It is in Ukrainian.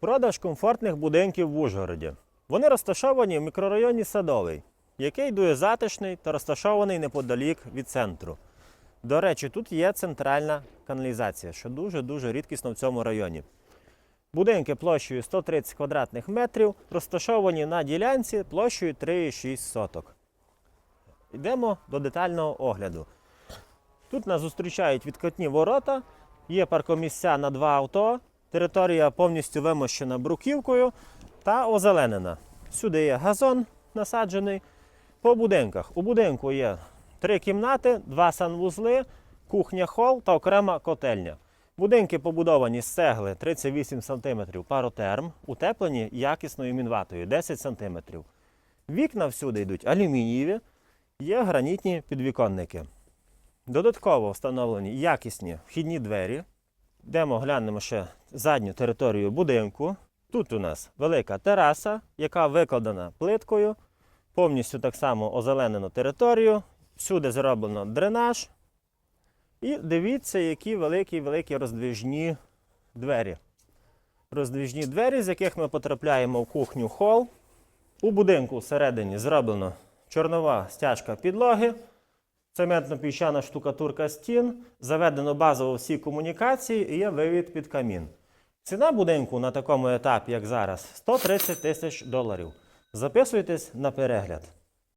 Продаж комфортних будинків в Ужгороді. Вони розташовані в мікрорайоні Садовий, який дує затишний та розташований неподалік від центру. До речі, тут є центральна каналізація, що дуже-дуже рідкісно в цьому районі. Будинки площею 130 квадратних метрів розташовані на ділянці площею 3,6 соток. Йдемо до детального огляду. Тут нас зустрічають відкатні ворота, є паркомісця на два авто, територія повністю вимощена бруківкою та озеленена. Сюди є газон насаджений. По будинках. У будинку є три кімнати, два санвузли, кухня, хол та окрема котельня. Будинки побудовані з цегли 38 см паротерм, утеплені якісною мінватою 10 см. Вікна всюди йдуть алюмінієві, є гранітні підвіконники. Додатково встановлені якісні вхідні двері. Йдемо глянемо ще задню територію будинку. Тут у нас велика тераса, яка викладена плиткою, повністю так само озеленено територію. Всюди зроблено дренаж. І дивіться, які великі-великі роздвіжні двері. Роздвіжні двері, з яких ми потрапляємо в кухню хол. У будинку всередині зроблено чорнова стяжка підлоги, цементно-піщана штукатурка стін, заведено базово всі комунікації і є вивід під камін. Ціна будинку на такому етапі, як зараз, 130 тисяч доларів. Записуйтесь на перегляд.